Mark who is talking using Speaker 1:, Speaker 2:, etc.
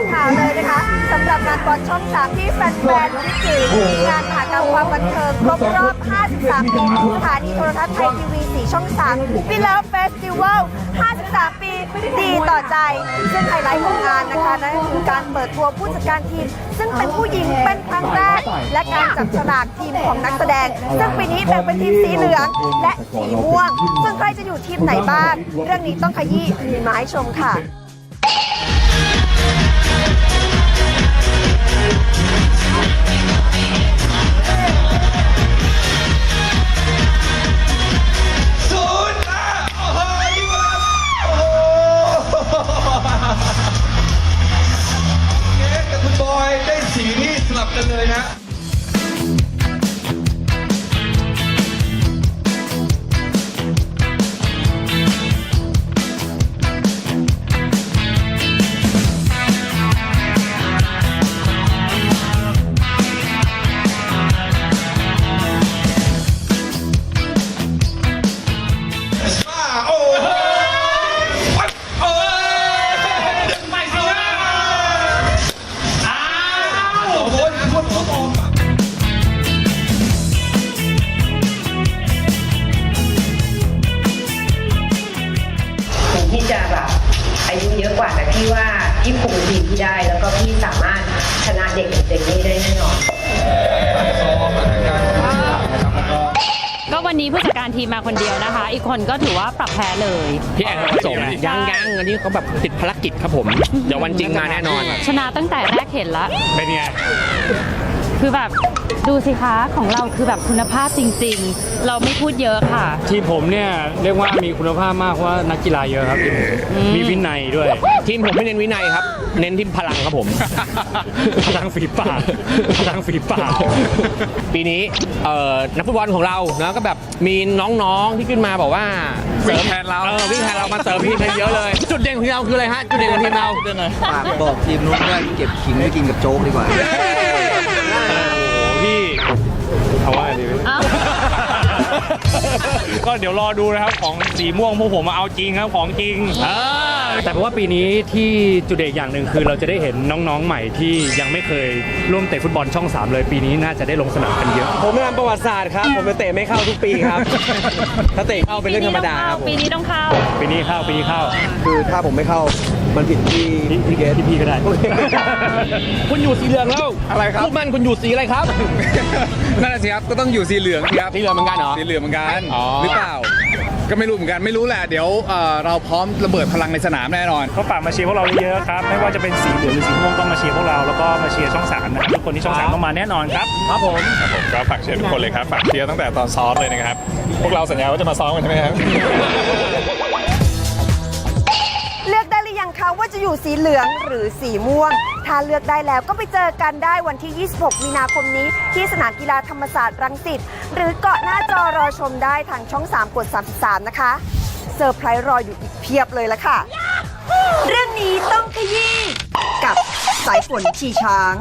Speaker 1: งข่าวเลยนะคะสำหรับอลช่อง3ที่แฟนๆคิดถึงงานมหากรรมความบันเทิงครบรอบ 53 ปีของสถานีโทรทัศน์ไทยทีวี 4 ช่อง3 p i l a r Festival 53 ปีดีต่อใจ ซึ่งไฮไลท์ของงานนะคะนั่นคือการเปิดตัวผู้จัดการทีม ซึ่งเป็นผู้หญิงเป็นครั้งแรก และการจับฉลากทีมของนักแสดง ซึ่งปีนี้แบ่งเป็นทีมสีเหลืองและสีม่วง ซึ่งใครจะอยู่ทีมไหนบ้าง เรื่องนี้ต้องขยี้มีมาให้ชมค่ะ
Speaker 2: ศูนย์นะโอ้โหยิ่งกว่าโอ้โหเกสกับคุณบอยได้สีที่สลับกันเลยนะ
Speaker 3: คงทีมที่ได้ แล้วก็พี่สามารถชนะเด็กเด็กนี้ได้แน่นอน
Speaker 4: ก็วันนี้ผู้จัดการทีมมาคนเดียวนะคะ อีกคนก็ถือว่าปรับแพ้เลย
Speaker 5: พี่แอนผสมยังยังอันนี้เขาแบบติดภารกิจครับผม เดี๋ยววันจริงมาแน่นอน
Speaker 4: ชนะตั้งแต่แรกเห็นละ
Speaker 5: เป็นไง
Speaker 4: คือแบบดูสิคะของเราคือแบบคุณภาพจริง ๆ เราไม่พูดเยอะค่ะ
Speaker 6: ทีมผมเนี่ยเรียกว่ามีคุณภาพมากเพราะว่านักกีฬาเยอะครับทีมผมมีวินัยด้วย
Speaker 5: ทีมผมไม่เน้นวินัยครับ เน้นที่พลังครับผม
Speaker 6: พลังฝีปากพลังฝีปาก
Speaker 5: ปีนี้เอ่อนักฟุตบอลของเรานะก็แบบมีน้องๆที่ขึ้นมาบอกว่าเสริมแทนเราเออวิ่งแทนเรามาเสริมทีมกันเยอะเลย จุดเด่นของเราคืออะไรฮะจุดเด่นของทีมเรา
Speaker 7: ฝากบอกทีมนู้นว่าเก็บขิงไว้กินกับโจ๊กดีกว่า
Speaker 6: ก็เดี๋ยวรอดูนะครับของสีม่วงพวกผมมาเอาจริงครับของจริงแต่เพราะว่าปีนี้ที่จุดเด่นอย่างหนึ่งคือเราจะได้เห็นน้องๆใหม่ที่ยังไม่เคยร่วมเตะฟุตบอลช่อง 3 เลยปีนี้น่าจะได้ลงสนามกันเยอะ
Speaker 8: ผมทำประวัติศาสตร์ครับ ผมจะเตะไม่เข้าทุกปีครับ ถ้าเตะเข้าเป็นเรื่องธรรมดาครับผม
Speaker 4: ปีนี้ต้องเข้า
Speaker 6: ปีนี้เข้าปีนี้เข้า
Speaker 7: คือถ้าผมไม่เข้า มันผิดที่
Speaker 6: พี่พี่เกสพี่พี่ก็ได้
Speaker 5: คุณอยู่สีเหลืองแล้ว
Speaker 9: อะไรครับ
Speaker 5: ลูกมันคุณอยู่สีอะไรครับ
Speaker 9: นั่นแหละสิครับ ก็ต้องอยู่สีเหลืองสิครับ
Speaker 5: สีเหลืองเหมือนกันเหรอ
Speaker 9: สีเหลืองเหมือนกัน
Speaker 5: อ๋อ
Speaker 9: หรือเปล่า ก็ไม่รู้เหมือนกัน ไม่รู้แหละ เดี๋ยวเอ่อเราพร้อมระเบิดพลังในสนามแน่นอน
Speaker 6: ก็ฝากมาเชียร์พวกเราเยอะๆครับ ไม่ว่าจะเป็นสีเหลืองหรือสีม่วงต้องมาเชียร์พวกเรา แล้วก็มาเชียร์ช่องสามนะครับทุกคนที่ช่องสามต้องมาแน่นอนครับ
Speaker 5: ครับผม
Speaker 10: ครับผม ก็ฝากเชียร์ทุกคนเลยครับ ฝากเชียร์ตั้งแต่ตอนซ้อมเลยนะครับ พวกเราสัญญาว่าจะมาซ้อมกันใช่ไหมครับ
Speaker 1: จะอยู่สีเหลืองหรือสีม่วง ถ้าเลือกได้แล้วก็ไปเจอกันได้วันที่ 26 มีนาคมนี้ ที่สนามกีฬาธรรมศาสตร์รังสิตหรือเกาะหน้าจอรอชมได้ทางช่อง 3 กด 33 นะคะเซอร์ไพรส์รออยู่อีกเพียบเลยละค่ะ เรื่องนี้ต้องขยี้กับสายฝนชีช้าง